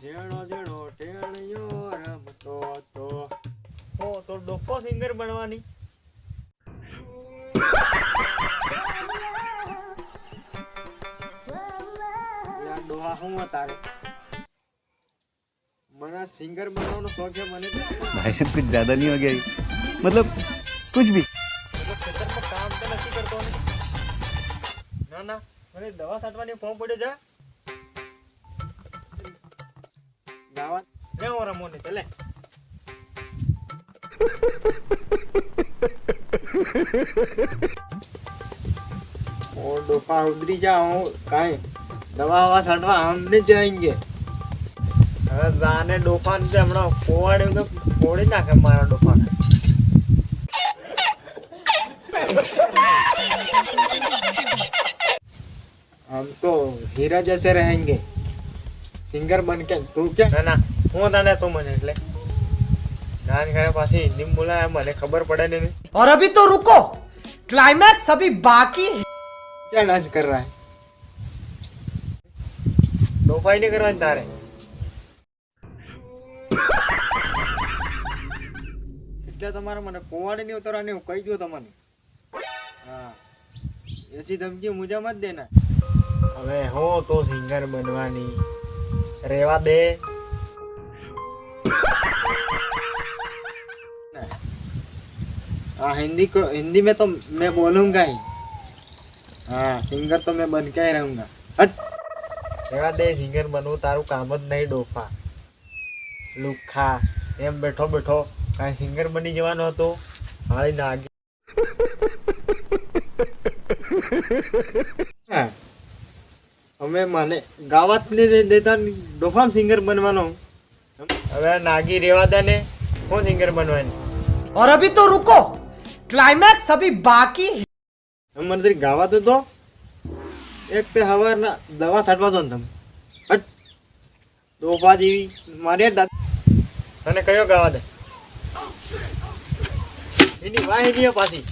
ઝીણો ઝીણો ઠેણિયો રમતો હતો. ઓ તો ડોકો સિંગર બનવાની. ડોહા હું તારે? મને સિંગર બનાવવાનો શોખ છે મને ભાઈ સાહેબ કુછ જ્યાદા નહીં હો ગયા મતલબ કુછ ભી. કામ તો નથી કરતો ના ના મને દવા છાંટવાની ફોર્મ પડ્યો જા. Kawan, jangan orang mau nih, tele. और दोपहर उधरी जाऊं काहे દવા હવા છાંટવા આમને જઈંગે હવે જાને ડોફાન છે હમણાં કોવાડ્યું તો કોડી નાખે મારા ડોફાને આમ તો હીરા જશે રહેંગે. સિંગર બન કે તું કે ના ના હું તને તું મને એટલે નાન ઘરે પાછી હિન્દી બોલાય મને ખબર પડે ને નહીં. और अभी तो रुको क्लाइमैक्स अभी बाकी है क्या डांस कर रहा है ડોફાઈ નહીં કરવાની તારે એટલે તમારે મને કોવાડી નહીં ઉતરવાની હું કહી દઉં તમને હા એસી ધમકી મુજા મત દેના હવે હું તો સિંગર બનવાની રેવા દે हाँ हिंदी को हिंदी में तो मैं बोलूंगा ही हाँ सिंगर तो मैं बन के ही रहूंगा हट રેવા દે સિંગર બનવું તારું કામ જ નહીં ડોફા લુખા એમ બેઠો બેઠો કાંઈ સિંગર બની જવાનો હતો હાળી નાગી હા. અમે મને ગાવાત નહીં દેતા ને ડોફામ સિંગર બનવાનો હવે નાગી રેવા દે ને કોણ સિંગર બનવાની और अभी तो रुको क्लाइमैक्स अभी बाकी है મને તરી ગાવા તો દો એક તે હવારના દવા છાંટવા દો ને તમે હટ ડોફા જેવી મારે દાદ તને કયો ગાવા દે એની વાહ એની પાછી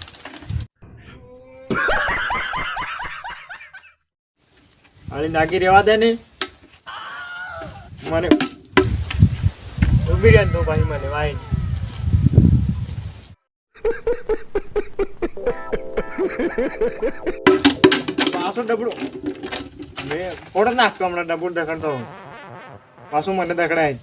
હાલી નાખી રેવા દે ને. મને ઊભી રહ્યા તો ભાઈ મને એની. પાછો ડબડો. મેં ફોડો નાખતો હમણાં ડબડો દખડતો. પાછું મને દખડાય.